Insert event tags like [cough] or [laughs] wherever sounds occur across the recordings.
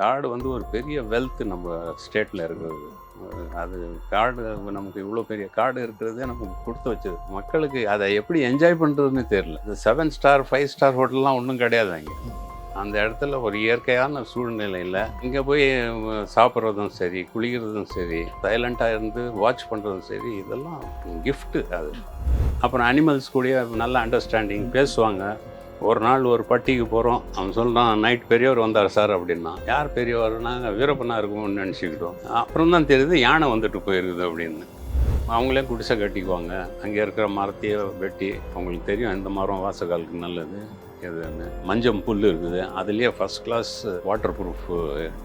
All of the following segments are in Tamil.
காடு வந்து ஒரு பெரிய வெல்த் நம்ம ஸ்டேட்டில் இருக்கிறது. அது காடு நமக்கு இவ்வளோ பெரிய காடு இருக்கிறதே நமக்கு கொடுத்து வச்சது. மக்களுக்கு அதை எப்படி என்ஜாய் பண்ணுறதுன்னு தெரியல. இந்த செவன் ஸ்டார் ஃபைவ் ஸ்டார் ஹோட்டல்லாம் ஒன்றும் கிடையாது அங்கே. அந்த இடத்துல ஒரு இயற்கையான சூழ்நிலையில் இங்கே போய் சாப்பிட்றதும் சரி குளிக்கிறதும் சரி சைலண்ட்டாக இருந்து வாட்ச் பண்ணுறதும் சரி இதெல்லாம் கிஃப்ட்டு அது. அப்புறம் அனிமல்ஸ் கூட நல்ல அண்டர்ஸ்டாண்டிங் பேசுவாங்க. ஒரு நாள் ஒரு பட்டிக்கு போகிறோம் அவன் சொல்கிறான் நைட் பெரியவர் வந்தார் சார் அப்படின்னா. யார் பெரியவர்னா வீரப்பனாக இருக்கும்னு நினச்சிக்கிட்டோம். அப்புறம் தான் தெரியுது யானை வந்துட்டு போயிருக்குது அப்படின்னு. அவங்களே குடிசை கட்டிக்குவாங்க. அங்கே இருக்கிற மரத்தையே வெட்டி அவங்களுக்கு தெரியும் இந்த மரம் வாசகாலுக்கு நல்லது எதுன்னு. மஞ்சம் புல் இருக்குது. அதுலேயே first class waterproof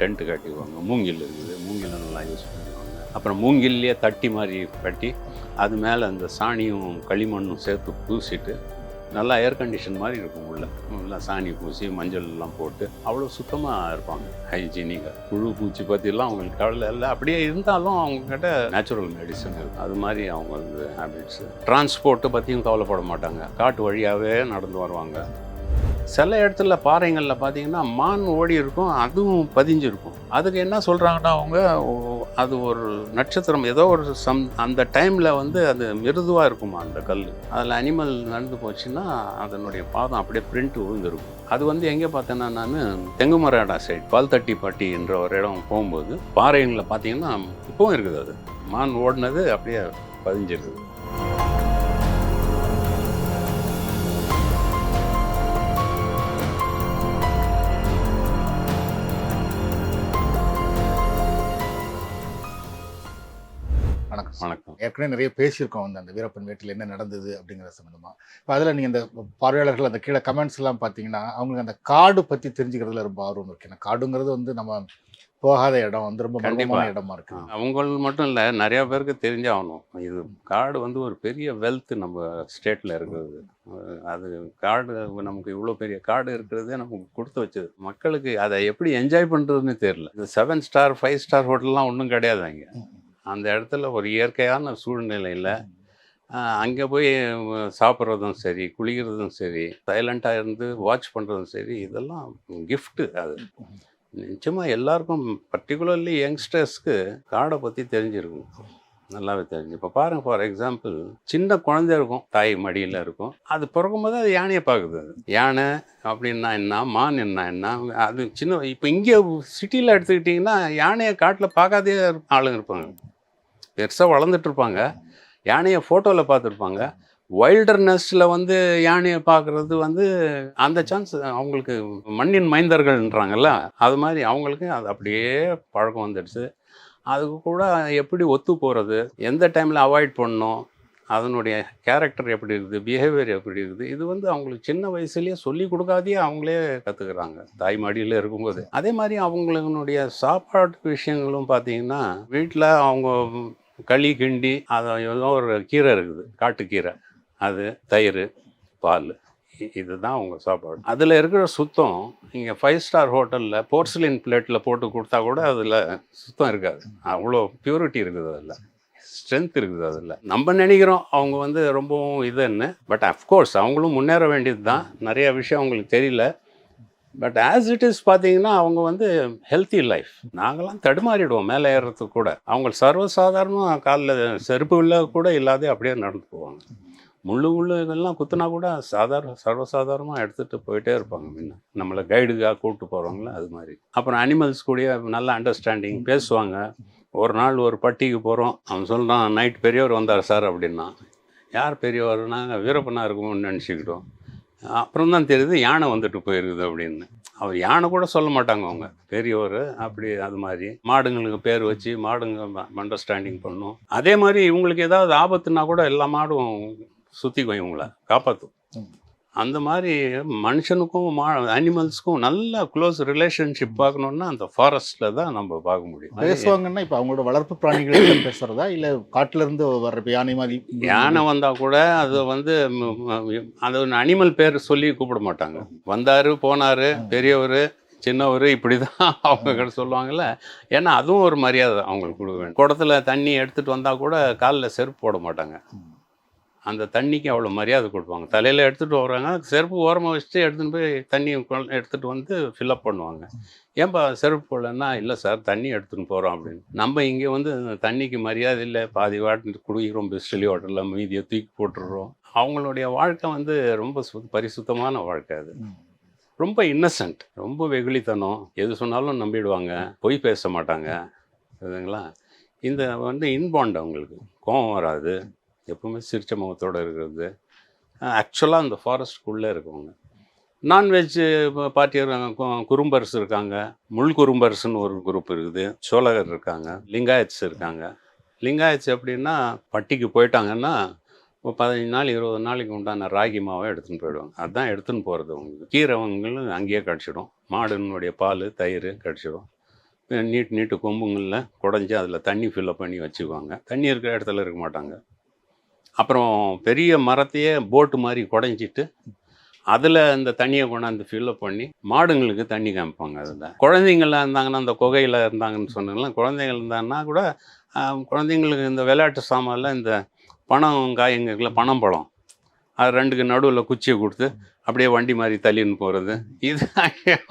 tent கட்டிக்குவாங்க. மூங்கில் இருக்குது. மூங்கில் நல்லா யூஸ் பண்ணுவாங்க அப்புறம் மூங்கில்லையே தட்டி மாதிரி கட்டி அது மேலே அந்த சாணியும் களிமண்ணும் சேர்த்து பூசிட்டு நல்லா ஏர் கண்டிஷன் மாதிரி இருக்கும் உள்ள. நல்லா சாணி பூசி மஞ்சள் எல்லாம் போட்டு அவ்வளோ சுத்தமாக இருப்பாங்க. ஹைஜீனிக்காக புழு பூச்சி பற்றிலாம் அவங்களுக்கு கவலை இல்லை. அப்படியே இருந்தாலும் அவங்கக்கிட்ட நேச்சுரல் மெடிசன் இருக்கும் அது மாதிரி அவங்க வந்து ஹேபிட்ஸ் டிரான்ஸ்போர்ட்டை பற்றியும் கவலைப்பட மாட்டாங்க. காட்டு வழியாகவே நடந்து வருவாங்க. சில இடத்துல பாறைங்களில் பார்த்தீங்கன்னா மான் ஓடி இருக்கும் அதுவும் பதிஞ்சிருக்கும். அதுக்கு என்ன சொல்கிறாங்கன்னா அவங்க அது ஒரு நட்சத்திரம் ஏதோ ஒரு சம் அந்த டைமில் வந்து அது மிருதுவாக இருக்குமா அந்த கல்? அதில் அனிமல் நடந்து போச்சுன்னா அதனுடைய பாதம் அப்படியே பிரிண்ட் விழுந்திருக்கும் அது வந்து எங்கே பார்த்தேன்னா நான் தெங்குமராடா சைடு பால்தட்டிப்பட்டி என்ற ஒரு இடம் போகும்போது பாறைங்களில் பார்த்தீங்கன்னா இப்போவும் இருக்குது அது. மான் ஓடினது அப்படியே பதிஞ்சிருக்குது ஏற்கனவே நிறைய பேசியிருக்கோம் வந்து அந்த வீரப்பன் வீட்டில் என்ன நடந்தது அப்படிங்கிற சம்மந்தமா இப்போ அதில் நீங்கள் இந்த பார்வையாளர்கள் அந்த கீழே கமெண்ட்ஸ் எல்லாம் பார்த்தீங்கன்னா அவங்களுக்கு அந்த காடு பற்றி தெரிஞ்சுக்கிறதுல ரொம்ப ஆர்வம் இருக்கு. ஏன்னா காடுங்கிறது வந்து நம்ம போகாத இடம் வந்து ரொம்ப கண்டிப்பா. மர்மமான இடமா இருக்கு அவங்க மட்டும் இல்லை நிறைய பேருக்கு தெரிஞ்சாகணும் இது காடு வந்து ஒரு பெரிய வெல்த் நம்ம ஸ்டேட்டில் இருக்கிறது அது காடு நமக்கு இவ்வளோ பெரிய காடு இருக்கிறதே நமக்கு கொடுத்து வச்சது. மக்களுக்கு அதை எப்படி என்ஜாய் பண்ணுறதுன்னு தெரியல. இந்த செவன் ஸ்டார் ஃபைவ் ஸ்டார் ஹோட்டல்லாம் ஒன்றும் கிடையாது அங்கே. அந்த இடத்துல ஒரு இயற்கையான சூழ்நிலையில் அங்கே போய் சாப்பிட்றதும் சரி குளிக்கிறதும் சரி சைலண்ட்டாக இருந்து வாட்ச் பண்ணுறதும் சரி இதெல்லாம் கிஃப்ட்டு அது. நிச்சயமாக எல்லாருக்கும் பர்டிகுலர்லி யங்ஸ்டர்ஸ்க்கு காடை பற்றி தெரிஞ்சிருக்கும். நல்லாவே தெரிஞ்சு. இப்போ பாருங்க ஃபார் எக்ஸாம்பிள் சின்ன குழந்தை இருக்கும் தாய் மடியில் இருக்கும். அது பிறக்கும்போது அது யானையை பார்க்குது. அது யானை அப்படின்னா என்ன மான் என்ன என்ன அது சின்ன இப்போ இங்கே சிட்டியில் எடுத்துக்கிட்டிங்கன்னா யானையை காட்டில் பார்க்காதே ஆளுங்க இருப்பாங்க. பெருசாக வளர்ந்துட்டுருப்பாங்க. யானையை ஃபோட்டோவில் பார்த்துருப்பாங்க. வைல்டர்னஸில் வந்து யானையை பார்க்குறது வந்து அந்த சான்ஸ் அவங்களுக்கு மண்ணின் மைந்தர்கள்ன்றாங்கல்ல அது மாதிரி அவங்களுக்கு அது அப்படியே பழக்கம் வந்துடுச்சு. அதுக்கு கூட எப்படி ஒத்து போகிறது எந்த டைமில் அவாய்ட் பண்ணணும் அதனுடைய கேரக்டர் எப்படி இருக்குது பிஹேவியர் எப்படி இருக்குது இது வந்து அவங்களுக்கு சின்ன வயசுலேயே சொல்லி கொடுக்காதே அவங்களே கற்றுக்குறாங்க தாய் மாடியில் இருக்கும்போது. அதே மாதிரி அவங்களுடைய சாப்பாட்டு விஷயங்களும் பார்த்தீங்கன்னா வீட்டில் அவங்க களி கிண்டி அது ஏதோ ஒரு கீரை இருக்குது காட்டுக்கீரை. அது தயிர் பால். இதுதான் உங்கள் சாப்பாடு. அதில் இருக்கிற சுத்தம் இங்கே ஃபைவ் ஸ்டார் ஹோட்டலில் போர்சிலின் பிளேட்டில் போட்டு கொடுத்தா கூட அதில் சுத்தம் இருக்காது. அவ்வளோ பியூரிட்டி இருக்குது அதில். ஸ்ட்ரென்த் இருக்குது அதில். நம்ம நினைக்கிறோம் அவங்க வந்து ரொம்பவும் இதுன்னு பட் அஃப்கோர்ஸ் அவங்களும் முன்னேற வேண்டியது தான் நிறைய விஷயம் அவங்களுக்கு தெரியல. பட் ஆஸ் இட் இஸ் பார்த்தீங்கன்னா அவங்க வந்து ஹெல்த்தி லைஃப் நாங்களாம் தடுமாறிடுவோம் மேலே ஏறுறதுக்கு கூட. அவங்க சர்வசாதாரணமாக காலில் செருப்பு இல்லை கூட இல்லாத அப்படியே நடந்து போவாங்க. முள்ளு முள்ளு இதெல்லாம் குத்துனா கூட சாதாரண சர்வசாதாரணமாக எடுத்துகிட்டு போயிட்டே இருப்பாங்க முன்ன. நம்மளை கைடுக்காக கூப்பிட்டு போகிறவங்கள அது மாதிரி. அப்புறம் அனிமல்ஸ் கூட நல்ல அண்டர்ஸ்டாண்டிங் பேசுவாங்க. ஒரு நாள் ஒரு பட்டிக்கு போகிறோம் அவன் சொல்கிறான் நைட் பெரியவர் வந்தார் சார் அப்படின்னா. யார் பெரியவர்னா வீரப்பனா இருக்கும்னு நினச்சிக்கிட்டோம். அப்புறம் தான் தெரியுது யானை வந்துட்டு போயிருக்குது அப்படின்னு. அவர் யானை கூட சொல்ல மாட்டாங்க அவங்க. பெரியவர் அப்படி அது மாதிரி. மாடுங்களுக்கு பேர் வச்சு மாடுங்க அண்டர்ஸ்டாண்டிங் பண்ணும். அதே மாதிரி இவங்களுக்கு ஏதாவது ஆபத்துனா கூட எல்லா மாடும் சுற்றிக்கும் இவங்களை. காப்பாற்றும் அந்த மாதிரி மனுஷனுக்கும் மா அனிமல்ஸ்க்கும் நல்ல க்ளோஸ் ரிலேஷன்ஷிப் பார்க்கணுன்னா அந்த ஃபாரஸ்ட்டில் தான் நம்ம பார்க்க முடியும். பேசுவாங்கன்னா இப்போ அவங்களோட வளர்ப்பு பிராணிகள் பேசுறதா? இல்லை காட்டுல இருந்து வர்ற யானை மாதிரி யானை வந்தால் கூட அது வந்து அது ஒரு அனிமல் பேர் சொல்லி கூப்பிட மாட்டாங்க. வந்தார் போனார் பெரியவர் சின்னவர் இப்படி தான் அவங்க கிட்ட சொல்லுவாங்கல்ல. ஏன்னா அதுவும் ஒரு மரியாதை அவங்களுக்கு கொடுக்க வேண்டும் குடத்துல தண்ணி எடுத்துகிட்டு வந்தால் கூட காலில் செருப்பு போட மாட்டாங்க. அந்த தண்ணிக்கு அவ்வளோ மரியாதை கொடுப்பாங்க. தலையில் எடுத்துகிட்டு வர்றாங்க. செருப்பு ஓரமாக வச்சுட்டு எடுத்துகிட்டு போய் தண்ணி கொ- எடுத்துகிட்டு வந்து ஃபில்அப் பண்ணுவாங்க. ஏன்பா செருப்பு போடலன்னா இல்லை சார் தண்ணி எடுத்துன்னு போகிறோம் அப்படின்னு. நம்ம இங்கே வந்து தண்ணிக்கு மரியாதை இல்லை. பாதி வாட்டு குடிக்கிறோம் பிஸ்டலி ஹோட்டலில் மீதியை தூக்கி போட்டுடுறோம். அவங்களுடைய வாழ்க்கை வந்து ரொம்ப சு பரிசுத்தமான வாழ்க்கை அது. ரொம்ப இன்னசென்ட் ரொம்ப வெகுளித்தனம். எது சொன்னாலும் நம்பிடுவாங்க. பொய் பேச மாட்டாங்க. சரிங்களா? இந்த வந்து இன்பாண்ட் அவங்களுக்கு. கோபம் வராது. எப்பவுமே சிரிச்ச முகத்தோடு இருக்கிறது. ஆக்சுவலாக அந்த ஃபாரஸ்ட்குள்ளே இருக்கவங்க. நான்வெஜ் பாட்டி இருக்காங்க கு- இருக்காங்க. முள் குறும்பரிசுன்னு ஒரு குரூப் இருக்குது. சோழகர் இருக்காங்க. லிங்காயத்ஸ் இருக்காங்க. லிங்காயத்ஸ் எப்படின்னா பட்டிக்கு போயிட்டாங்கன்னா ஒரு பதினஞ்சு நாள் இருபது நாளைக்கு உண்டான ராகி மாவை எடுத்துன்னு போயிடுவாங்க. அதுதான் எடுத்துன்னு போகிறது அவங்களுக்கு. கீரைவங்களும் அங்கேயே கிடச்சிடும். மாடுனுடைய பால் தயிர் கிடச்சிடும். நீட்டு நீட்டு கொம்புங்களில் குடஞ்சி அதில் தண்ணி ஃபில்லப் பண்ணி வச்சுக்குவாங்க. தண்ணி இருக்கிற இடத்துல இருக்க மாட்டாங்க. அப்புறம் பெரிய மரத்தையே போட்டு மாதிரி குடைஞ்சிட்டு அதில் அந்த தண்ணியை கொண்டாந்து ஃபில்லப் பண்ணி மாடுங்களுக்கு தண்ணி காமிப்பாங்க அதில். குழந்தைங்களாம் இருந்தாங்கன்னா அந்த குகையில் இருந்தாங்கன்னு சொன்னாங்களா குழந்தைகள் இருந்தாங்கன்னா கூட குழந்தைங்களுக்கு இந்த விளையாட்டு சாமான்ல இந்த பணம் காய்ங்கல பணம் பழம். அது ரெண்டுக்கு நடுவில் குச்சியை கொடுத்து அப்படியே வண்டி மாதிரி தள்ளின்னு போகிறது இது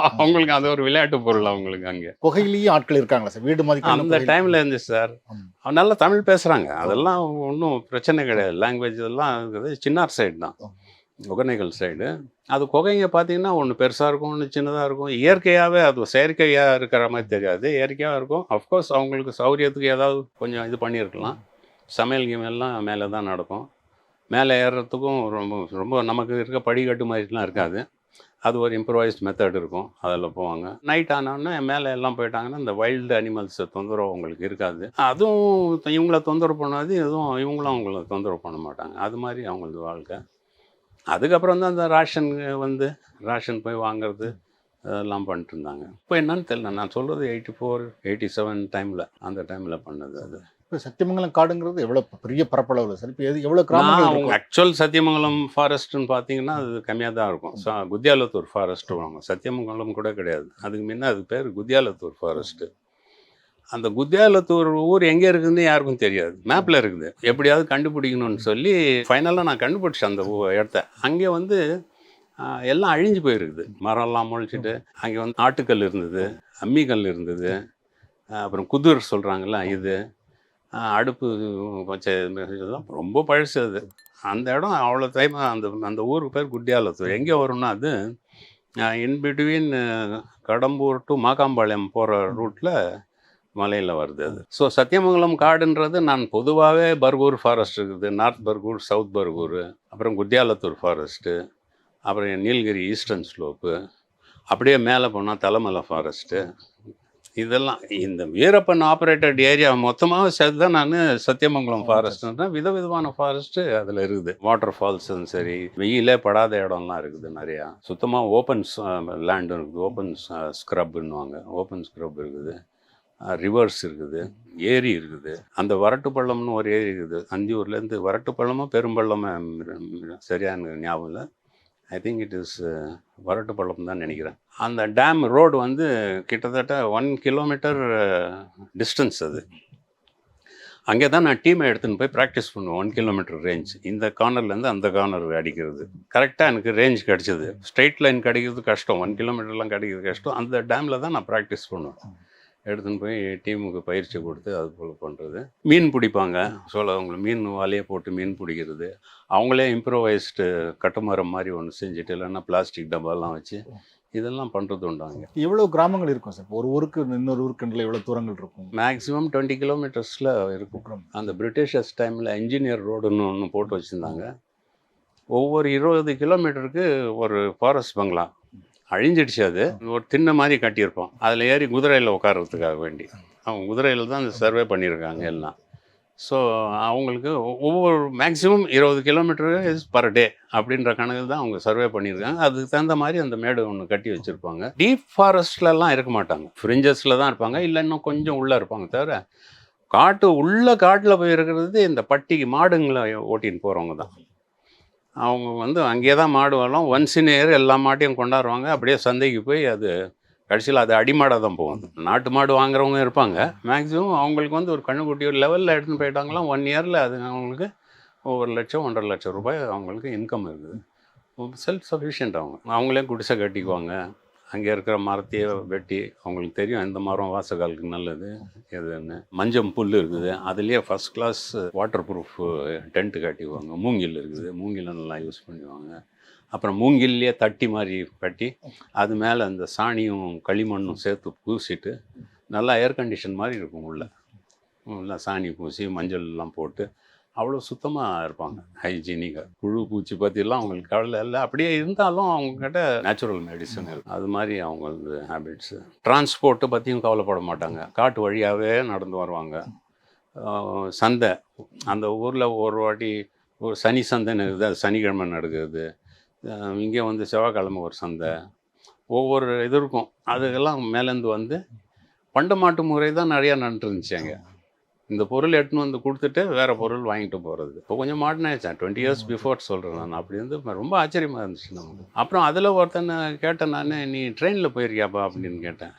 அவங்களுக்கு அது ஒரு விளையாட்டு பொருள் அவங்களுக்கு அங்கே. குகையிலேயே ஆட்கள் இருக்காங்களா சார்? வீடு மாதிரி அந்த டைமில் இருந்துச்சு சார் நல்லா தமிழ் பேசுகிறாங்க அதெல்லாம் ஒன்றும் பிரச்சனை கிடையாது. லாங்குவேஜ் இதெல்லாம் இருக்குது. சின்னார் சைடு தான். ஒகேனக்கல் சைடு அது குகைங்க பார்த்தீங்கன்னா ஒன்று பெருசாக இருக்கும் ஒன்று சின்னதாக இருக்கும். இயற்கையாகவே அது செயற்கையாக இருக்கிற மாதிரி தெரியாது. இயற்கையாக இருக்கும். அஃப்கோர்ஸ் அவங்களுக்கு சௌரியத்துக்கு ஏதாவது கொஞ்சம் இது பண்ணியிருக்கலாம். சமையல் கிமையெல்லாம் மேலே தான் நடக்கும். மேலே ஏறுறதுக்கும் ரொம்ப ரொம்ப நமக்கு இருக்க படிக்கட்டு மாதிரிலாம் இருக்காது. அது ஒரு இம்ப்ரவைஸ்ட் மெத்தட் இருக்கும். அதில் போவாங்க. நைட் ஆனோடனே மேலே எல்லாம் போயிட்டாங்கன்னா இந்த வைல்டு அனிமல்ஸ் தொந்தரவு அவங்களுக்கு இருக்காது. அதுவும் இவங்கள தொந்தரவு பண்ணாது எதுவும் இவங்களும் அவங்கள தொந்தரவு பண்ண மாட்டாங்க. அது மாதிரி அவங்களது வாழ்க்கை. அதுக்கப்புறம் தான் அந்த ராஷன் வந்து ரேஷன் போய் வாங்குறது அதெல்லாம் பண்ணிட்டு இருந்தாங்க. இப்போ என்னன்னு தெரியல. நான் சொல்கிறது எயிட்டி ஃபோர் எயிட்டி செவன் டைமில் அந்த டைமில் பண்ணது அது. இப்போ சத்தியமங்கலம் காடுங்கிறது எவ்வளவு பெரிய பரப்பளவுல சார் இப்போ எது எவ்வளவு கிராமங்கள் ஆக்சுவல் சத்தியமங்கலம் ஃபாரஸ்ட்னு பார்த்தீங்கன்னா அது கம்மியாக தான் இருக்கும் குத்தியாலத்தூர் ஃபாரஸ்ட் வாங்க. சத்தியமங்கலம் கூட கிடையாது. அதுக்கு முன்ன அது பேர் குத்தியாலத்தூர் ஃபாரஸ்ட்டு அந்த குத்தியாலத்தூர் ஊர் எங்கே இருக்குதுன்னு யாருக்கும் தெரியாது. மேப்பில் இருக்குது. எப்படியாவது கண்டுபிடிக்கணும்னு சொல்லி ஃபைனலாக நான் கண்டுபிடிச்சேன் அந்த இடத்த. அங்கே வந்து எல்லாம் அழிஞ்சு போயிருக்குது. மரம்லாம் முளைச்சிட்டு அங்கே வந்து ஆட்டுக்கல் இருந்தது அம்மிக்கல் இருந்தது அப்புறம் குதிர் சொல்கிறாங்கல்ல இது. அடுப்பு வச்ச ரொம்ப பழசு அது. அந்த இடம் அவ்வளோ டைம் அந்த அந்த ஊருக்கு பேர் குட்டியாலத்தூர். எங்கே வரும்னா அது in between Kadambur to Makkampalayam போகிற ரூட்டில் மலையில் வருது அது. ஸோ சத்தியமங்கலம் காடுன்றது நான் பொதுவாகவே பர்கூர் ஃபாரஸ்ட் இருக்குது. நார்த் பர்கூர் சவுத் பர்கூர் அப்புறம் குத்தியாலத்தூர் ஃபாரஸ்ட்டு அப்புறம் நீலகிரி ஈஸ்டர்ன் ஸ்லோப்பு அப்படியே மேலே போனால் தலைமலை ஃபாரஸ்ட்டு இதெல்லாம் இந்த வீரப்பன் ஆப்ரேட்டட் ஏரியா மொத்தமாக சேர்த்து தான் நான் சத்தியமங்கலம் ஃபாரஸ்ட்னா விதவிதமான ஃபாரஸ்ட்டு அதில் இருக்குது. வாட்டர் ஃபால்ஸும் சரி வெயிலே படாத இடம்லாம் இருக்குது நிறையா. சுத்தமாக ஓப்பன் லேண்டும் இருக்குது. ஓப்பன் ஸ்க்ரப்னுவாங்க ஓப்பன் ஸ்க்ரப் இருக்குது. ரிவர்ஸ் இருக்குது. ஏரி இருக்குது. அந்த வரட்டு பள்ளம்னு ஒரு ஏரி இருக்குது. அந்தியூர்லேருந்து வரட்டு பள்ளமோ பெரும்பள்ளமோ ம், சரியான ஞாபகம் இல்லை. I think it is uh, Varattu Pallam தான் நினைக்கிறேன். அந்த டேம் ரோடு வந்து கிட்டத்தட்ட ஒன் கிலோமீட்டர் டிஸ்டன்ஸ் அது. அங்கே தான் நான் டீமை எடுத்துன்னு போய் ப்ராக்டிஸ் பண்ணுவேன் ஒன் கிலோமீட்டர் ரேஞ்ச் இந்த கார்னர்லேருந்து அந்த கார்னர் அடிக்கிறது. கரெக்டாக எனக்கு ரேஞ்ச் கிடச்சிது. ஸ்ட்ரெயிட் லைன் கிடைக்கிறது கஷ்டம். ஒன் கிலோமீட்டர்லாம் கிடைக்கிறது கஷ்டம். அந்த டேமில் தான் நான் ப்ராக்டிஸ் பண்ணுவேன். எடுத்துன்னு போய் டீமுக்கு பயிற்சி கொடுத்து அது போல் பண்ணுறது மீன் பிடிப்பாங்க. சொல்ல அவங்க மீன் வலையை போட்டு மீன் பிடிக்கிறது. அவங்களே இம்ப்ரோவைஸ்டு கட்டுமரம் மாதிரி ஒன்று செஞ்சுட்டு இல்லைன்னா பிளாஸ்டிக் டப்பாலாம் வச்சு இதெல்லாம் பண்ணுறது உண்டாங்க எவ்வளவு கிராமங்கள் இருக்கும் சார்? ஒரு ஊருக்கு இன்னொரு ஊருக்குள்ள எவ்வளவு தூரங்கள் இருக்கும்? மேக்ஸிமம் டுவெண்ட்டி கிலோமீட்டர்ஸில் இருக்கும். அந்த பிரிட்டிஷர்ஸ் டைமில் இன்ஜினியர் ரோடுன்னு ஒன்று போட்டு வச்சுருந்தாங்க. ஒவ்வொரு இருபது கிலோமீட்டருக்கு ஒரு ஃபாரஸ்ட் பங்களா அழிஞ்சிடுச்சு அது. ஒரு திண்ணை மாதிரி கட்டியிருப்போம். அதில் ஏறி குதிரையில் உட்கார்றதுக்காக வேண்டி. அவங்க குதிரையில் தான் அந்த சர்வே பண்ணியிருக்காங்க எல்லாம். ஸோ அவங்களுக்கு ஒவ்வொரு மேக்ஸிமம் இருபது கிலோமீட்டர் இஸ் பர் டே அப்படின்ற கணக்கு தான் அவங்க சர்வே பண்ணியிருக்காங்க. அதுக்கு தகுந்த மாதிரி அந்த மேடு ஒன்று கட்டி வச்சுருப்பாங்க. டீப் ஃபாரஸ்ட்லலாம் இருக்க மாட்டாங்க. ஃப்ரிஞ்சஸில் தான் இருப்பாங்க. இல்லை இன்னும் கொஞ்சம் உள்ளே இருப்பாங்க தவிர காட்டு உள்ள காட்டில் போய் இருக்கிறது இந்த பட்டிக்கு மாடுங்களை ஓட்டின்னு போகிறவங்க தான். அவங்க வந்து அங்கேயே தான் மாடு வளம் ஒன்ஸ் இன் இயர் எல்லா மாட்டையும் கொண்டாடுவாங்க. அப்படியே சந்தைக்கு போய் அது கடைசியில் அது அடிமாடாக தான் போகும். நாட்டு மாடு வாங்குறவங்க இருப்பாங்க. மேக்ஸிமம் அவங்களுக்கு வந்து ஒரு கண்ணுக்குட்டி ஒரு லெவலில் எடுத்துன்னு போயிட்டாங்களாம் ஒன் இயரில் அது அவங்களுக்கு ஒரு லட்சம் ஒன்றரை லட்சம் ரூபாய் அவங்களுக்கு இன்கம் இருக்குது. செல்ஃப் சஃபிஷியன்ட் அவங்க. அவங்களே குடிசை கட்டிக்குவாங்க. அங்கே இருக்கிற மரத்தையே வெட்டி அவங்களுக்கு தெரியும் எந்த மரம் வாசகாலுக்கு நல்லது எதுன்னு. மஞ்சம் புல் இருக்குது அதுலேயே first class waterproof tent கட்டிக்குவாங்க. மூங்கில் இருக்குது மூங்கில நல்லா யூஸ் பண்ணுவாங்க அப்புறம் மூங்கில்லையே தட்டி மாதிரி கட்டி அது மேலே அந்த சாணியும் களிமண்ணும் சேர்த்து பூசிட்டு நல்லா ஏர் கண்டிஷன் மாதிரி இருக்கும் உள்ள. நல்லா சாணி பூசி மஞ்சள்லாம் போட்டு அவ்வளோ சுத்தமாக இருப்பாங்க. ஹைஜீனிக்காக புழு பூச்சி பற்றிலாம் அவங்களுக்கு கவலை இல்லை. அப்படியே இருந்தாலும் அவங்கக்கிட்ட நேச்சுரல் மெடிசன் இருக்குது அது மாதிரி அவங்க வந்து ஹேபிட்ஸு டிரான்ஸ்போர்ட்டை பற்றியும் கவலைப்பட மாட்டாங்க. காட்டு வழியாகவே நடந்து வருவாங்க. சந்தை. அந்த ஊரில் ஒரு வாட்டி ஒரு சனி சந்தைன்னு இருக்குது. அது சனிக்கிழமை நடக்குது இங்கே வந்து செவ்வாய்க்கிழமை ஒரு சந்தை. ஒவ்வொரு இது இருக்கும். அதுக்கெல்லாம் மேலேருந்து வந்து பண்டமாட்டு முறை தான் நிறையா நடந்துருந்துச்சு அங்கே. இந்த பொருள் எடுத்துன்னு வந்து கொடுத்துட்டு வேற பொருள் வாங்கிட்டு போகிறது இப்போ கொஞ்சம் மாடர்ன் ஆயிடுச்சேன் டுவெண்ட்டி இயர்ஸ் பிஃபோர் சொல்கிறேன் நான். அப்படி வந்து ரொம்ப ஆச்சரியமாக இருந்துச்சு நமக்கு அப்புறம் அதில் ஒருத்தனை கேட்டேன் நான் நீ ட்ரெயினில் போயிருக்கியாப்பா? அப்படின்னு கேட்டேன்.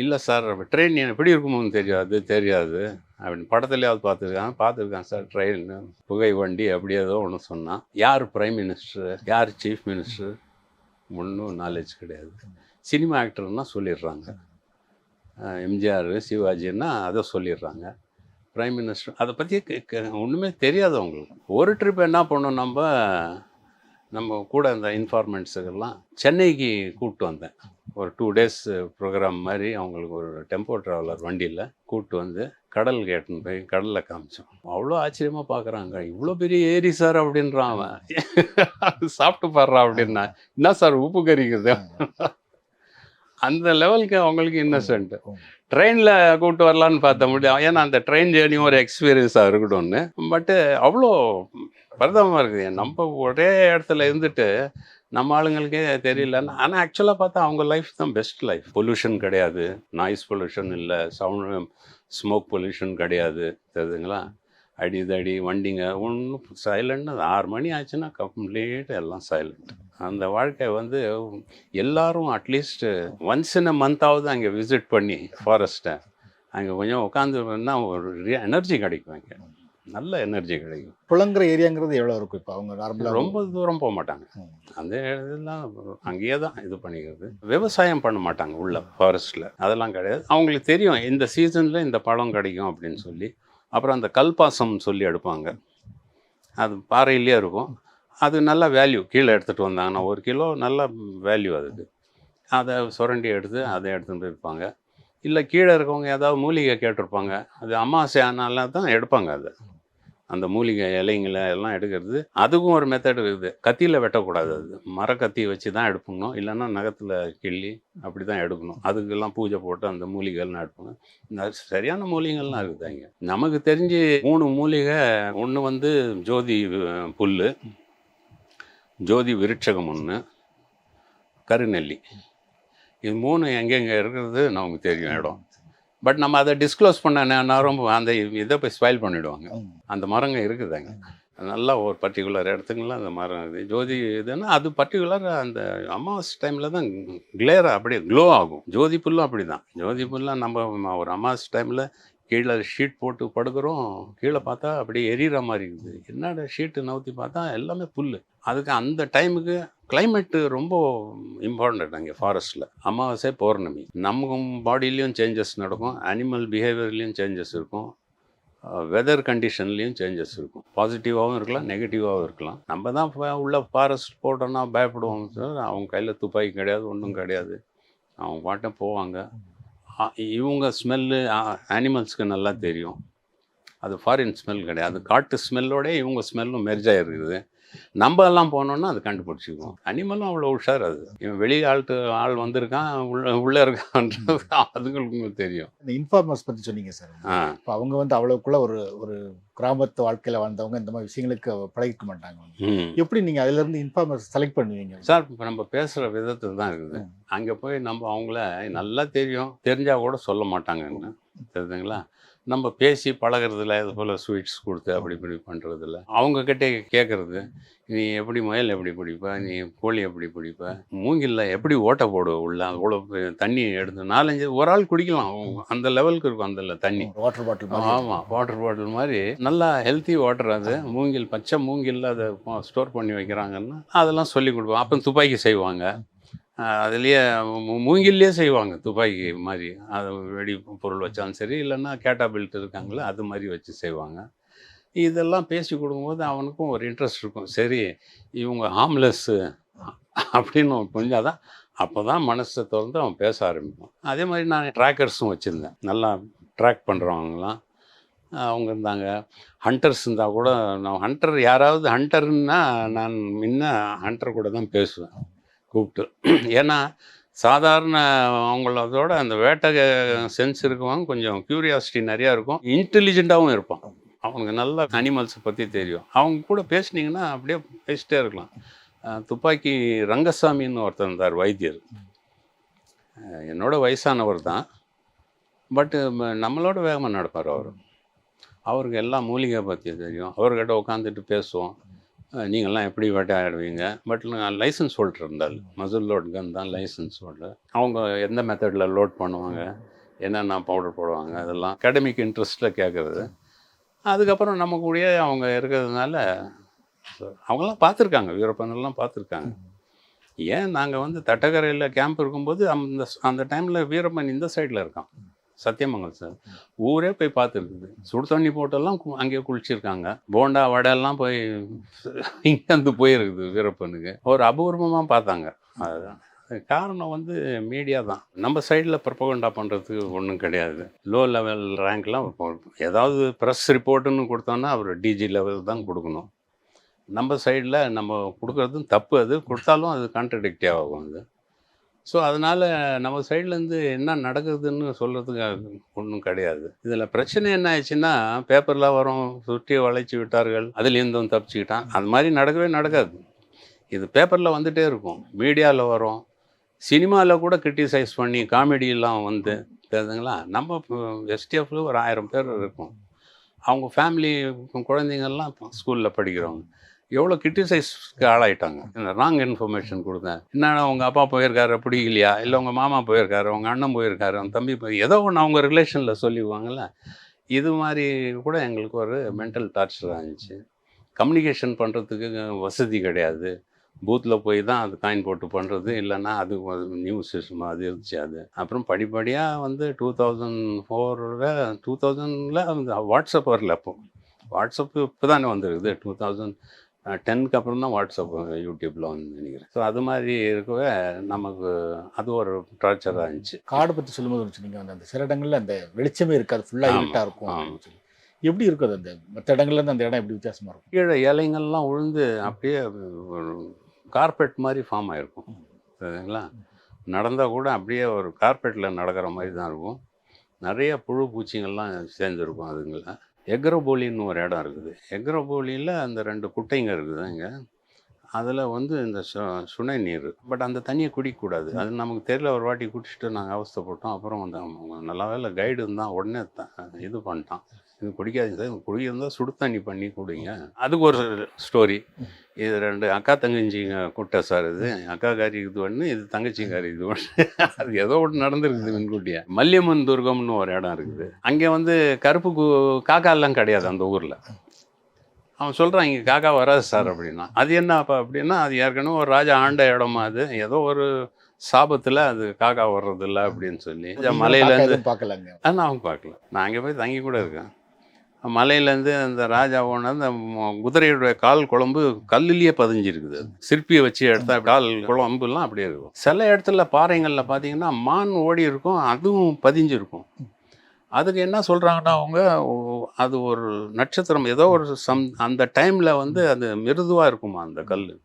இல்லை சார் ட்ரெயின் எப்படி இருக்குமோன்னு தெரியாது தெரியாது. அப்படின்னு படத்துலையாவது பார்த்துருக்கான். பார்த்துருக்கான் சார் ட்ரெயின் புகை வண்டி அப்படி ஏதோ ஒன்று சொன்னான். யார் பிரைம் மினிஸ்டர் யார் சீஃப் மினிஸ்டர் ஒன்றும் நாலேஜ் கிடையாது. சினிமா ஆக்டர்னா சொல்லிடுறாங்க. எம்ஜிஆர் சிவாஜின்னா அதை சொல்லிடுறாங்க. ப்ரைம் மினிஸ்டர் அதை பற்றி ஒன்றுமே தெரியாது அவங்களுக்கு. ஒரு ட்ரிப் என்ன பண்ணோம் நம்ம? நம்ம கூட இந்த இன்ஃபார்மெண்ட்ஸுக்கெல்லாம் சென்னைக்கு கூப்பிட்டு வந்தேன். ஒரு டூ டேஸ் ப்ரோக்ராம் மாதிரி அவங்களுக்கு ஒரு டெம்போ ட்ராவலர் வண்டியில் கூப்பிட்டு வந்து கடல் கேட்டுன்னு போய் கடலில் காமிச்சோம். அவ்வளோ ஆச்சரியமாக பார்க்குறாங்க. இவ்வளோ பெரிய ஏரி சார் அப்படின்றான் அவன். சாப்பிட்டு பாடுறான் அப்படின்னா. என்ன சார் உப்பு கறிக்குது? அந்த லெவலுக்கு அவங்களுக்கு இன்னசென்ட் ட்ரெயினில் கூப்பிட்டு வரலான்னு பார்த்த முடியும் ஏன்னா அந்த ட்ரெயின் ஜேர்னியும் ஒரு எக்ஸ்பீரியன்ஸாக இருக்கட்டும்னு. பட்டு அவ்வளோ பரிதமாக இருக்குது. நம்ம ஒரே இடத்துல இருந்துட்டு நம்ம ஆளுங்களுக்கே தெரியல ஆனால் ஆக்சுவலாக பார்த்தா அவங்க லைஃப் தான் பெஸ்ட் லைஃப் பொல்யூஷன் கிடையாது. நாய்ஸ் பொல்யூஷன் இல்லை. சவுண்ட் ஸ்மோக் பொல்யூஷன் கிடையாது. தெரியுதுங்களா? அடி தடி வண்டிங்க ஒன்றும் சைலண்ட் ஆறு மணி ஆச்சுன்னா கம்ப்ளீட் எல்லாம் சைலண்ட் அந்த வாழ்க்கை வந்து எல்லாரும் அட்லீஸ்ட் ஒன்ஸ் இன் அ மந்தாவது அங்கே விசிட் பண்ணி ஃபாரஸ்ட்டை அங்கே கொஞ்சம் உட்காந்துருந்தா ஒரு எனர்ஜி கிடைக்கும் அங்கே. நல்ல எனர்ஜி கிடைக்கும். புலங்குற ஏரியாங்கிறது எவ்வளோ இருக்கும் இப்போ? அவங்க நார்மலாக ரொம்ப தூரம் போக மாட்டாங்க. அந்த இதெல்லாம் அங்கேயே தான் இது பண்ணிக்கிறது. விவசாயம் பண்ண மாட்டாங்க உள்ள ஃபாரஸ்ட்டில் அதெல்லாம் கிடையாது. அவங்களுக்கு தெரியும் இந்த சீசனில் இந்த பழம் கிடைக்கும் அப்படின்னு சொல்லி. அப்புறம் அந்த கல்பாசம் சொல்லி எடுப்பாங்க. அது பாறையிலே இருக்கும். அது நல்ல வேல்யூ கீழே எடுத்துகிட்டு வந்தாங்கன்னா ஒரு கிலோ நல்ல வேல்யூ அதுக்கு. அதை சுரண்டி எடுத்து அதை எடுத்துகிட்டு போய் இல்லை கீழே இருக்கவங்க ஏதாவது மூலிகை கேட்டிருப்பாங்க. அது அமாவாசை ஆனால் தான் எடுப்பாங்க அதை. அந்த மூலிகை இலைங்களை எல்லாம் எடுக்கிறது. அதுக்கும் ஒரு மெத்தட் இருக்குது. கத்தியில் வெட்டக்கூடாது அது. மரக்கத்தி வச்சு தான் எடுப்பணும். இல்லைன்னா நகத்தில் கிள்ளி அப்படி தான் எடுக்கணும். அதுக்கெல்லாம் பூஜை போட்டு அந்த மூலிகைகள்லாம் எடுப்பாங்க. இந்த சரியான மூலிகைகள்லாம் இருக்குது அங்கே நமக்கு தெரிஞ்சு மூணு மூலிகை ஒன்று வந்து ஜோதி புல் ஜோதி விருட்சகம் ஒன்று கருநெல்லி. இது மூணு எங்கெங்கே இருக்கிறது நமக்கு தெரியும் இடம். பட் நம்ம அதை டிஸ்க்ளோஸ் பண்ண நேரம் அந்த இதை போய் ஸ்பாயில் பண்ணிவிடுவாங்க அந்த மரங்க இருக்குதாங்க. நல்லா ஒரு பர்டிகுலர் இடத்துக்குலாம் அந்த மரம் இது. ஜோதி இதுன்னா அது பர்டிகுலர் அந்த அமாவாசை டைமில் தான் கிளேராக அப்படியே க்ளோ ஆகும். ஜோதி புல்லும் அப்படி தான் ஜோதி புல்லாம் நம்ம ஒரு அமாவாசை டைமில் கீழே ஷீட் போட்டு படுக்கிறோம் கீழே பார்த்தா அப்படியே எரியிற மாதிரி இருக்குது. என்னடா ஷீட்டு நவுத்தி பார்த்தா எல்லாமே புல் அதுக்கு அந்த டைமுக்கு கிளைமேட்டு ரொம்ப இம்பார்ட்டன்ட் அங்கே ஃபாரஸ்ட்டில் அமாவாசை பௌர்ணமி. நம்ம பாடியிலையும் சேஞ்சஸ் நடக்கும். அனிமல் பிஹேவியர்லேயும் சேஞ்சஸ் இருக்கும். வெதர் கண்டிஷன்லேயும் சேஞ்சஸ் இருக்கும். பாசிட்டிவாகவும் இருக்கலாம் நெகட்டிவாகவும் இருக்கலாம். நம்ம தான் உள்ள ஃபாரஸ்ட் போட்டோன்னா பயப்படுவோம் சார். அவங்க கையில் துப்பாக்கி கிடையாது ஒன்றும் கிடையாது. அவங்க பாட்டை போவாங்க. இவங்க ஸ்மெல்லு அனிமல்ஸ்க்கு நல்லா தெரியும். அது ஃபாரின் ஸ்மெல் கிடையாது. காட்டு ஸ்மெல்லோட இவங்க ஸ்மெல்லும் மெர்ஜாக இருக்குது நம்ம எல்லாம் போனோம்னா அது கண்டுபிடிச்சிக்குவோம். அனிமலும் அவ்வளோ உஷார் அது. இவன் வெளி ஆள்ட்டு ஆள் வந்திருக்கான் உள்ள உள்ளே இருக்கான்றது அதுங்களுக்கு தெரியும். இந்த இன்ஃபார்மர்ஸ் பற்றி சொன்னீங்க சார். இப்போ அவங்க வந்து அவ்வளோக்குள்ள ஒரு ஒரு கிராமத்து வாழ்க்கையில் வாழ்ந்தவங்க இந்த மாதிரி விஷயங்களுக்கு பழகிக்க மாட்டாங்க. எப்படி நீங்கள் அதுலேருந்து இன்ஃபார்மர்ஸ் செலக்ட் பண்ணுவீங்க? சார் இப்போ நம்ம பேசுகிற விதத்தில் தான் இருக்குது. அங்கே போய் நம்ம அவங்கள நல்லா தெரியும். தெரிஞ்சால் கூட சொல்ல மாட்டாங்கங்க தெரியுதுங்களா நம்ம பேசி பழகுறதுல இது போல் ஸ்வீட்ஸ் கொடுத்து அப்படி இப்படி பண்ணுறதில்ல அவங்கக்கிட்டே கேட்குறது நீ எப்படி முயல் எப்படி பிடிப்ப? நீ கோழி எப்படி பிடிப்ப? மூங்கில்ல எப்படி ஓட்டை போடுவ உள்ள அவ்வளோ தண்ணி எடுத்து நாலஞ்சு ஒரு ஆள் குடிக்கலாம். அந்த லெவலுக்கு இருக்கும் அந்த தண்ணி. வாட்டர் பாட்டில் ஆமாம் வாட்டர் பாட்டில் மாதிரி. நல்லா ஹெல்த்தி வாட்டர் அது. மூங்கில் பச்சை மூங்கில்ல அதை ஸ்டோர் பண்ணி வைக்கிறாங்கன்னா அதெல்லாம் சொல்லி கொடுப்போம் அப்புறம் துப்பாக்கி செய்வாங்க. அதுலேயே மூங்கிலே செய்வாங்க. துப்பாக்கி மாதிரி. அது வெடி பொருள் வச்சாலும் சரி இல்லைன்னா கேட்டாபில்ட் இருக்காங்களே அது மாதிரி வச்சு செய்வாங்க. இதெல்லாம் பேசி கொடுக்கும்போது அவனுக்கும் ஒரு இன்ட்ரெஸ்ட் இருக்கும். சரி இவங்க ஹாம்லெஸ்ஸு அப்படின்னு அவன் புரிஞ்சாதான் அப்போ தான் மனசை திறந்து அவன் பேச ஆரம்பிப்பான். அதே மாதிரி நான் ட்ராக்கர்ஸும் வச்சுருந்தேன். நல்லா ட்ராக் பண்ணுறவங்களாம் அவங்க இருந்தாங்க. ஹண்டர்ஸ் இருந்தால் கூட நான் ஹண்டர் யாராவது ஹண்டர்னா நான் முன்ன ஹண்டர் கூட தான் பேசுவேன். கூப்பிட்டு. ஏன்னா சாதாரண அவங்களதோட அந்த வேட்டை சென்ஸ் இருக்கவங்க கொஞ்சம் க்யூரியாசிட்டி நிறையா இருக்கும். இன்டெலிஜென்ட்டாகவும் இருப்பான். அவனுக்கு நல்ல அனிமல்ஸை பற்றி தெரியும். அவங்க கூட பேசுனீங்கன்னா அப்படியே பேசிட்டே இருக்கலாம். துப்பாக்கி ரங்கசாமின்னு ஒருத்தர் இருந்தார் வைத்தியர். என்னோட வயசானவர் தான். பட்டு நம்மளோட வேகமாக நடப்பார் அவர். அவருக்கு எல்லா மூலிகை பற்றி தெரியும். அவர்கிட்ட உட்காந்துட்டு பேசுவோம். நீங்கள்லாம் எப்படி வேட்டையாடுவீங்க? பட் லைசன்ஸ் ஹோல்டர் இருந்தால் மசுல் லோட் கன் தான் லைசன்ஸ் ஹோல்டர். அவங்க எந்த மெத்தடில் லோட் பண்ணுவாங்க? என்னென்ன பவுடர் போடுவாங்க? அதெல்லாம் அகாடமிக் இன்ட்ரெஸ்ட்டில் கேட்குறது. அதுக்கப்புறம் நம்ம கூடயே அவங்க இருக்கிறதுனால அவங்களாம் பார்த்துருக்காங்க. வீரப்பனெல்லாம் பார்த்துருக்காங்க. ஏன் நாங்கள் வந்து தட்டக்கரையில் கேம்ப் இருக்கும்போது அந்த அந்த டைமில் வீரப்பன் இந்த சைடில் இருக்கான். சத்தியமங்கல் சார். ஊரே போய் பார்த்துருக்குது. சுடு தண்ணி போட்டெல்லாம் கு- அங்கேயே குளிச்சிருக்காங்க. போண்டா வடையெல்லாம் போய் இங்கேருந்து போயிருக்குது வீரப்பனுக்கு. ஒரு அபூர்வமாக பார்த்தாங்க. அதுதான். காரணம் வந்து மீடியா தான். நம்ம சைடில் ப்ரப்பகண்டா பண்ணுறதுக்கு ஒன்றும் கிடையாது. லோ லெவல் ரேங்க்லாம் ஏதாவது ப்ரெஸ் ரிப்போர்ட்டுன்னு கொடுத்தோன்னா அவர் டிஜி லெவல் தான் கொடுக்கணும். நம்ம சைடில் நம்ம கொடுக்குறதும் தப்பு. அது கொடுத்தாலும் அது கான்ட்ரடிக்டே ஆகும் அது. ஸோ அதனால் நம்ம சைட்லேருந்து என்ன நடக்குதுன்னு சொல்கிறதுக்கு ஒன்றும் கிடையாது. இதில் பிரச்சனை என்ன ஆயிடுச்சுன்னா பேப்பரில் வரும் சுற்றி வளைச்சி விட்டார்கள் அதுலேருந்தும் தப்பிச்சுக்கிட்டான். அது மாதிரி நடக்கவே நடக்காது. இது பேப்பரில் வந்துகிட்டே இருக்கும். மீடியாவில் வரும். சினிமாவில் கூட கிரிட்டிசைஸ் பண்ணி காமெடியெல்லாம் வந்து தெரியுதுங்களா நம்ம எஸ்டிஎஃப்ல ஒரு ஆயிரம் பேர் இருக்கும். அவங்க ஃபேமிலி குழந்தைங்கள்லாம் ஸ்கூலில் படிக்கிறவங்க. எவ்வளோ கிரிட்டிசைஸ்க்கு ஆளாயிட்டாங்க. ராங் இன்ஃபர்மேஷன் கொடுத்தேன். என்னன்னா உங்கள் அப்பா போயிருக்காரு பிடிக்கலையா இல்லை உங்கள் மாமா போயிருக்காரு உங்கள் அண்ணன் போயிருக்காரு அவங்க தம்பி போய் ஏதோ ஒன்று அவங்க ரிலேஷனில் சொல்லிக்குவாங்கல்ல இது மாதிரி கூட எங்களுக்கு ஒரு மென்டல் டார்ச்சராக இருந்துச்சு. கம்யூனிகேஷன் பண்ணுறதுக்கு வசதி கிடையாது. பூத்தில் போய் தான் அது காயின் போட்டு பண்ணுறது இல்லைன்னா அது நியூஸ் சிஸ்டம் அது இருந்துச்சு அது அப்புறம் படிப்படியாக வந்து டூ தௌசண்ட் ஃபோரில் டூ தௌசண்டில் வாட்ஸ்அப் வரல அப்போ. வாட்ஸ்அப் இப்போ தானே வந்துருக்குது. டூ தௌசண்ட் டென்க்கு அப்புறம் தான் வாட்ஸ்அப் யூடியூப்பில் வந்து நினைக்கிறேன். ஸோ அது மாதிரி இருக்கவே நமக்கு அது ஒரு டார்ச்சராக இருந்துச்சு. காடு பற்றி சொல்லும்போது வந்து சொன்னீங்க அந்த- அந்த சில இடங்கள்ல அந்த வெளிச்சமே இருக்காது ஃபுல்லாக இருட்டாக இருக்கும் எப்படி இருக்கும் அது அந்த மற்ற இடங்கள்ல இருந்து அந்த இடம் எப்படி வித்தியாசமா இருக்கும்? கீழே இலைங்கள்லாம் உழுந்து அப்படியே ஒரு கார்பெட் மாதிரி ஃபார்ம் ஆகிருக்கும் சரிங்களா? நடந்தால் கூட அப்படியே ஒரு கார்பெட்டில் நடக்கிற மாதிரி தான் இருக்கும். நிறைய புழு பூச்சிங்கள்லாம் சேர்ந்துருக்கும் அதுங்கள எக்ரபோலின்னு ஒரு இடம் இருக்குது. எக்ரபோலியில் அந்த ரெண்டு குட்டைங்க இருக்குது இங்கே அதில் வந்து இந்த சு சுனை நீர் பட் அந்த தண்ணியை குடிக்கக்கூடாது. அது நமக்கு தெரியல ஒரு வாட்டி குடிச்சிட்டு நாங்கள் அவஸ்தைப்பட்டோம். அப்புறம் அந்த நல்லா வேலை கைடு இருந்தால் உடனே த- இது பண்ணிட்டான். இது குடிக்காதீங்க சார். குடிக்கிறதா சுடு தண்ணி பண்ணி குடிங்க. அதுக்கு ஒரு ஸ்டோரி இது ரெண்டு அக்கா தங்கச்சிங்க குட்டை சார் இது. அக்கா காரி இது ஒன்று இது தங்கச்சிங்காரி இது ஒன்று அது ஏதோ ஒன்று நடந்திருக்குது முன்கூட்டியே மல்லியம்மன் துர்கம்னு ஒரு இடம் இருக்குது. அங்கே வந்து கருப்பு காக்காலாம் கிடையாது அந்த ஊரில். அவன் சொல்கிறான் இங்கே காக்கா வராது சார் அப்படின்னா. அது என்ன அப்போ அப்படின்னா அது ஏற்கனவே ஒரு ராஜா ஆண்ட இடமா அது. ஏதோ ஒரு சாபத்தில் அது காக்கா வர்றதில்ல அப்படின்னு சொல்லி. மலையிலேருந்து பார்க்கலாங்க. நான் அவங்க பார்க்கல. நான் அங்கே போய் தங்கி கூட இருக்கேன். மலையிலேருந்து அந்த ராஜாவோட அந்த ம- குதிரையுடைய கால் குழம்பு கல்லுலேயே பதிஞ்சிருக்குது. அது. சிற்பியை வச்சு எடுத்தா கால் குழம்புலாம் அப்படியே இருக்கும். சில இடத்துல பாறைங்களில் பார்த்தீங்கன்னா மான் ஓடி இருக்கும் அதுவும் பதிஞ்சிருக்கும். அதுக்கு என்ன சொல்கிறாங்கன்னா அவங்க அது ஒரு நட்சத்திரம் ஏதோ ஒரு சம் அந்த டைமில் வந்து அது மிருதுவாக இருக்குமா அந்த கல்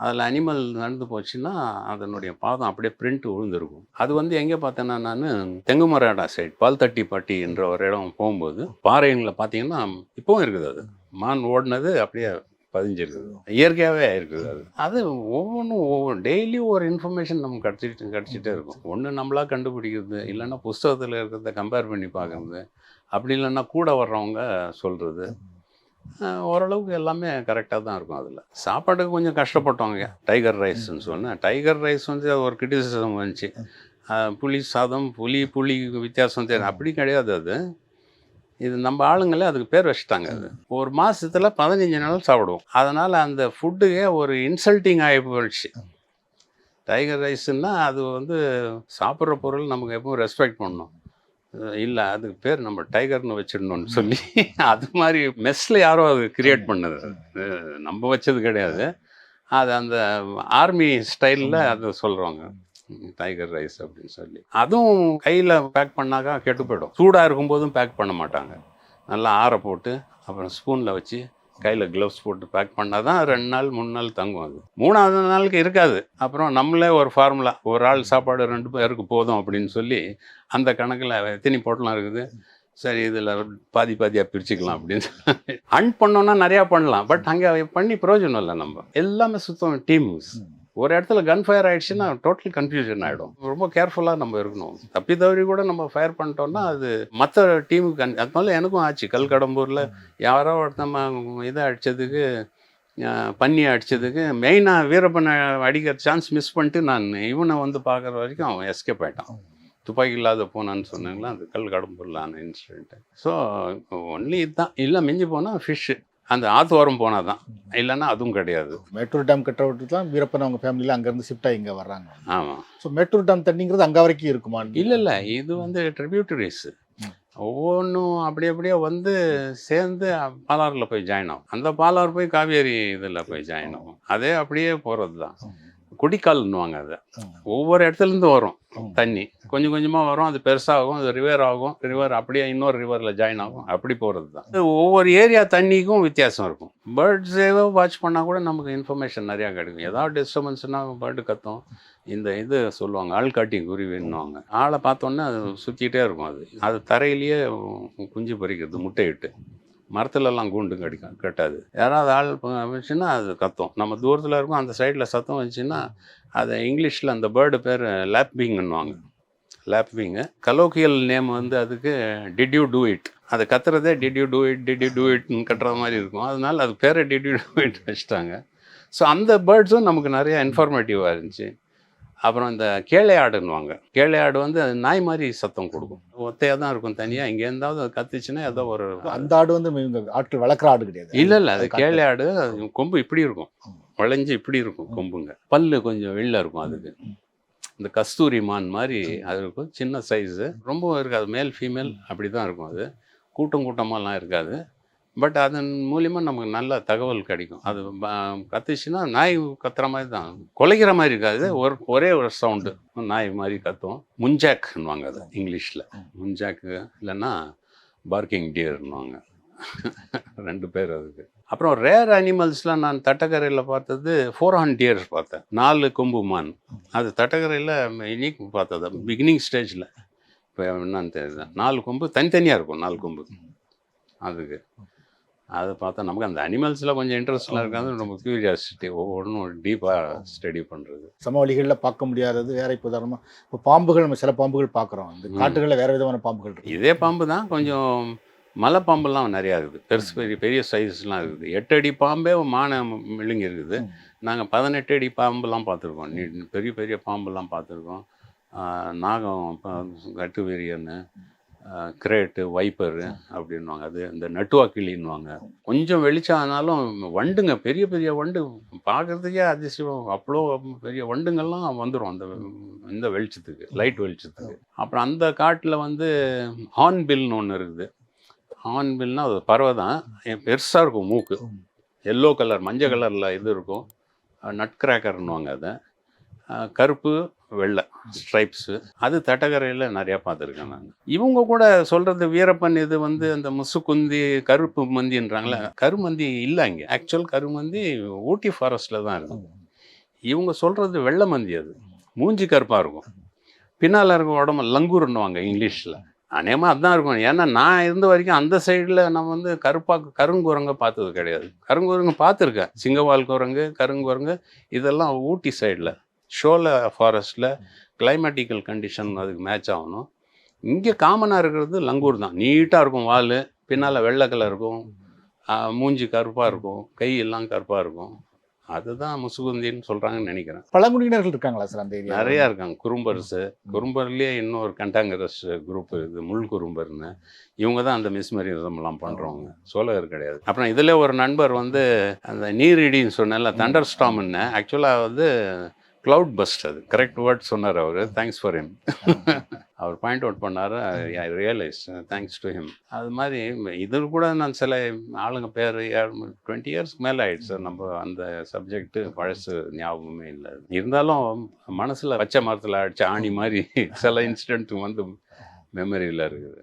அதில் அனிமல் நடந்து போச்சுன்னா அதனுடைய பாதம் அப்படியே பிரிண்ட் விழுந்திருக்கும் அது வந்து எங்கே பார்த்தேன்னா நான் தெங்குமராடா சைட் பால்தட்டிப்பட்டி என்ற ஒரு இடம் போகும்போது பாறைங்களில் பார்த்தீங்கன்னா இப்போவும் இருக்குது அது. மான் ஓடினது அப்படியே பதிஞ்சிருக்குது இயற்கையாகவே இருக்குது அது. அது ஒவ்வொன்றும் ஒவ்வொரு டெய்லி ஒரு இன்ஃபர்மேஷன் நமக்கு கிடச்சிட்டு கிடச்சிட்டே இருக்கும். ஒன்று நம்மளா கண்டுபிடிக்கிறது இல்லைன்னா புஸ்தகத்தில் இருக்கிறத கம்பேர் பண்ணி பார்க்குறது அப்படி இல்லைன்னா கூட வர்றவங்க சொல்கிறது ஓரளவுக்கு எல்லாமே கரெக்டாக தான் இருக்கும் அதில். சாப்பாட்டுக்கு கொஞ்சம் கஷ்டப்பட்டோங்க டைகர் ரைஸ்ன்னு சொன்னேன் டைகர் ரைஸ் வந்து அது ஒரு கிரிட்டிசிசம் வந்துச்சு. புளி சாதம் புளி புளி வித்தியாசம் தெரியும் அப்படி கிடையாது அது. இது நம்ம ஆளுங்களே அதுக்கு பேர் வச்சுட்டாங்க அது. ஒரு மாதத்தில் பதினஞ்சு நாள் சாப்பிடுவோம். அதனால் அந்த ஃபுட்டுக்கே ஒரு இன்சல்ட்டிங் ஆகி போயிடுச்சு. டைகர் ரைஸுன்னா அது வந்து சாப்பிட்ற பொருள் நமக்கு எப்பவும் ரெஸ்பெக்ட் பண்ணணும். இல்லை அதுக்கு பேர் நம்ம டைகர்னு வச்சிடணும்னு சொல்லி [laughs] அது மாதிரி மெஸ்ஸில் யாரோ அது கிரியேட் பண்ணது. நம்ம வச்சது கிடையாது. அது அந்த ஆர்மி ஸ்டைலில் அதை சொல்கிறாங்க டைகர் ரைஸ் அப்படின்னு சொல்லி. அதுவும் கையில் பேக் பண்ணாக்கா கெட்டு போயிடும். சூடாக இருக்கும்போதும் பேக் பண்ண மாட்டாங்க. நல்லா ஆற போட்டு அப்புறம் ஸ்பூனில் வச்சு கையில் க்ளவுஸ் போட்டு பேக் பண்ணால் தான் ரெண்டு நாள் மூணு நாள் தங்கும் அது. மூணாவது நாளுக்கு இருக்காது. அப்புறம் நம்மளே ஒரு ஃபார்முலா ஒரு ஆள் சாப்பாடு ரெண்டு பேருக்கு போதும் அப்படின்னு சொல்லி அந்த கணக்கில் எத்தனை பொட்டலம் இருக்குது? சரி இதில் பாதி பாதியாக பிரிச்சுக்கலாம் அப்படின்னு அன் பண்ணோன்னா நிறையா பண்ணலாம். பட் அங்கே பண்ணி பிரயோஜனம் இல்லை நம்ம. எல்லாமே சுத்தம் டீம் ஒரு இடத்துல கன் ஃபயர் ஆயிடுச்சுன்னா டோட்டல் கன்ஃபியூஷன் ஆகிடும் ரொம்ப கேர்ஃபுல்லாக நம்ம இருக்கணும். தப்பி தவறி கூட நம்ம ஃபயர் பண்ணிட்டோம்னா அது மற்ற டீமுக்கு கன் அது மாதிரி எனக்கும் ஆச்சு. கல்கடம்பூரில் யாரோ ஒருத்தம்ம இதை அடித்ததுக்கு பண்ணி அடித்ததுக்கு மெயினாக வீரப்பனை அடிக்கிற சான்ஸ் மிஸ் பண்ணிட்டு நான் இவனை வந்து பார்க்குற வரைக்கும் அவன் எஸ்கேப் ஆயிட்டான். துப்பாக்கி இல்லாத போனான்னு சொன்னாங்களா? அந்த கல் ஆன இன்சிடென்ட்டு ஸோ ஒன்லி இதுதான். இல்லை மிஞ்சி போனால் ஃபிஷ்ஷு அந்த ஆத்தோரம் போனால் தான் இல்லைன்னா அதுவும் கிடையாது. மேட்டூர் டேம் கட்ட விட்டு தான் வீரப்பன் அவங்க ஃபேமிலியில் அங்கேருந்து ஷிஃப்ட் ஆகி இங்கே வர்றாங்க. ஆமாம் ஸோ மேட்டூர் டேம் தண்ணிங்கிறது அங்கே வரைக்கும் இருக்குமா? இல்லை இல்லை. இது வந்து ட்ரிபியூட்டரிஸ். ஒவ்வொன்றும் அப்படி அப்படியே வந்து சேர்ந்து பாலாறில் போய் ஜாயின் ஆகும். அந்த பாலாறு போய் காவேரி இதில் போய் ஜாயின் ஆகும். அதே அப்படியே போகிறது தான் குடிக்கால்னுவாங்க அதை. ஒவ்வொரு இடத்துலேருந்து வரும் தண்ணி. கொஞ்சம் கொஞ்சமாக வரும் அது பெருசாகும் அது ரிவர் ஆகும் ரிவர் அப்படியே இன்னொரு ரிவரில் ஜாயின் ஆகும். அப்படி போகிறது தான் ஒவ்வொரு ஏரியா தண்ணிக்கும் வித்தியாசம் இருக்கும். பேர்ட்ஸ் ஏவோ வாட்ச் பண்ணால் கூட நமக்கு இன்ஃபர்மேஷன் நிறையா கிடைக்கும். ஏதாவது டிஸ்டர்பன்ஸ்னால் பேர்டு கத்தும். இந்த இது சொல்லுவாங்க ஆள் காட்டி குருவின்னுவாங்க ஆளை பார்த்தோன்னே அது சுற்றிக்கிட்டே இருக்கும் அது. அது தரையிலேயே குஞ்சு பொறிக்கிறது முட்டையிட்டு மரத்துலலாம் கூண்டு கடிக்கும் கட்டாது. யாராவது ஆள் வந்துச்சுன்னா அது கத்தும். நம்ம தூரத்தில் இருக்கும் அந்த சைடில் சத்தம் வந்துச்சுன்னா அதை இங்கிலீஷில் அந்த பேர்டு பேர் லேப்பிங்குன்னுவாங்க லேப்பிங்கு கலோக்கியல் நேம் வந்து அதுக்கு டிட் யூ டூ இட் அது கத்துறதே did you do it did you do இட்னு கட்டுற மாதிரி இருக்கும். அதனால அது பேரை டிட் யூ டூ இட் வச்சுட்டாங்க. ஸோ அந்த பேர்ட்ஸும் நமக்கு நிறைய இன்ஃபர்மேட்டிவாக இருந்துச்சு. அப்புறம் இந்த கேளை ஆடுன்னுவாங்க கேளை ஆடு வந்து அது நாய் மாதிரி சத்தம் கொடுக்கும். ஒத்தையாக தான் இருக்கும் தனியாக இங்கே இருந்தாவது அது கத்துச்சுன்னா ஏதோ ஒரு அந்த ஆடு வந்து இவங்க ஆட்கள் வளர்க்குற ஆடு கிடையாது. இல்லை இல்லை அது. கேளை ஆடு அது கொம்பு இப்படி இருக்கும். வளைஞ்சு இப்படி இருக்கும் கொம்புங்க. பல்லு கொஞ்சம் வெளில இருக்கும் அதுக்கு. இந்த கஸ்தூரி மான் மாதிரி அது இருக்கும். சின்ன சைஸு ரொம்ப இருக்காது. மேல் ஃபீமேல் அப்படி தான் இருக்கும் அது. கூட்டம் கூட்டமாலாம் இருக்காது. பட் அதன் மூலிமா நமக்கு நல்ல தகவல் கிடைக்கும். அது கத்துச்சுன்னா நாய் கத்துற மாதிரி தான். குலைக்கிற மாதிரி இருக்காது. ஒரு ஒரே ஒரு சவுண்டு நாய் மாதிரி கத்தும் முஞ்சாக்னுவாங்க அது இங்கிலீஷில். முஞ்சாக்கு இல்லைன்னா பார்க்கிங் டியர்னுவாங்க [laughs] ரெண்டு பேர் அதுக்கு. அப்புறம் ரேர் அனிமல்ஸ்லாம் நான் தட்டக்கரையில் பார்த்தது ஃபோர் ஹான் டியர்ஸ் பார்த்தேன். நாலு கொம்பு மான். அது தட்டக்கரையில் இன்னைக்கு பார்த்தது. பிகினிங் ஸ்டேஜில் இப்போ என்னன்னு தெரியல நாலு கொம்பு தனித்தனியாக இருக்கும் நாலு கொம்பு. அதுக்கு. அதை பார்த்தா நமக்கு அந்த அனிமல்ஸில் கொஞ்சம் இன்ட்ரெஸ்ட்லாம் இருக்காது ரொம்ப க்யூரியாசிட்டி ஒவ்வொன்றும் டீப்பாக ஸ்டடி பண்ணுறது சமவெளிகளில் பார்க்க முடியாதது வேற இப்போ உதாரணமா இப்போ பாம்புகள் நம்ம சில பாம்புகள் பார்க்குறோம். இந்த. காட்டுகளில் வேற விதமான பாம்புகள் இதே பாம்பு தான் கொஞ்சம் மலை பாம்புலாம் நிறையா இருக்குது. பெருசு பெரிய பெரிய சைஸ்லாம் இருக்குது. எட்டு அடி பாம்பே மான விழுங்கி இருக்குது. நாங்கள் பதினெட்டு அடி பாம்புலாம் பார்த்துருக்கோம். நீ பெரிய பெரிய பாம்புலாம் பார்த்துருக்கோம். நாகம் கட்டுவிரியன்னு கிரேட்டு வைப்பரு அப்படின்வாங்க அது இந்த நட்டுவாக்கிளின்வாங்க கொஞ்சம் வெளிச்சம் ஆனாலும் வண்டுங்க பெரிய பெரிய வண்டு. பார்க்கறதுக்கே அதிசயம். அவ்வளோ பெரிய வண்டுங்கள்லாம் வந்துடும் அந்த இந்த வெளிச்சத்துக்கு லைட் வெளிச்சத்துக்கு. அப்புறம் அந்த காட்டில் வந்து ஹார்ன்பில்னு ஒன்று இருக்குது. ஹார்ன்பில்னா அது பறவை தான். பெருசாக இருக்கும் மூக்கு. எல்லோ கலர் மஞ்சள் கலரில் இது இருக்கும். நட் கிராக்கர்னுவாங்க அதை. கருப்பு வெள்ளை ஸ்ட்ரைப்ஸு அது தட்டக்கரையில் நிறையா பார்த்துருக்கேன் நான் இவங்க கூட சொல்கிறது வீரப்பன் இது வந்து அந்த முசுக்குந்தி கருப்பு மந்தின்றாங்களே. கருமந்தி இல்லை இங்கே ஆக்சுவல் கருமந்தி ஊட்டி ஃபாரஸ்ட்டில் தான் இருக்கும். இவங்க சொல்கிறது வெள்ளை மந்தி அது. மூஞ்சி கருப்பாக இருக்கும். பின்னால் இருக்க உடம்பு லங்கூர்னுவாங்க இங்கிலீஷில். அநேகமாக அதுதான் இருக்கும். ஏன்னா நான் இருந்த வரைக்கும் அந்த சைடில் நான் வந்து கருப்பா கருங்குரங்க பார்த்தது கிடையாது. கருங்குரங்கு பார்த்துருக்கேன். சிங்கவால் குரங்கு கருங்குரங்கு இதெல்லாம் ஊட்டி சைடில் ஷோல ஃபாரஸ்ட்டில் கிளைமேட்டிக்கல் கண்டிஷன் அதுக்கு மேட்ச் ஆகணும். இங்கே காமனாக இருக்கிறது லங்கூர் தான். நீட்டாக இருக்கும் வால் பின்னால் வெள்ளை கலர் இருக்கும். மூஞ்சி கருப்பாக இருக்கும். கை எல்லாம் கருப்பாக இருக்கும். அதுதான் முசுகுந்தின்னு சொல்கிறாங்கன்னு நினைக்கிறேன். பழங்குடியினர்கள் இருக்காங்களா சார் அந்த ஏரியா நிறையா இருக்காங்க. குறும்பர்ஸு. குறும்பர்லேயே இன்னொரு கண்டாங்கரஸ் குரூப் இருக்குது முள் குறும்பர்னு. இவங்க தான் அந்த மிஸ்மரிசம்லாம் பண்ணுறவங்க சோழகர் கிடையாது. அப்புறம் இதில் ஒரு நண்பர் வந்து அந்த நீரிடின்னு சொன்னேன்ல தண்டர் ஸ்டாம்னு ஆக்சுவலாக வந்து க்ளவுட் பஸ்ட் அது. கரெக்ட் வேர்ட் சொன்னார் அவர். தேங்க்ஸ் ஃபார் ஹிம் அவர் பாயிண்ட் அவுட் பண்ணார். I realise thanks to him அது மாதிரி இதில் கூட நான் சில ஆளுங்க பேர் டுவெண்ட்டி இயர்ஸ்க்கு மேலே ஆயிடுச்சு நம்ம அந்த சப்ஜெக்ட் பழசு ஞாபகமே இல்லை. இருந்தாலும் மனசில் பச்சை மரத்தில் அடிச்ச ஆணி மாதிரி [laughs] சில இன்சிடென்ட் வந்து மெமரியில் இருக்குது.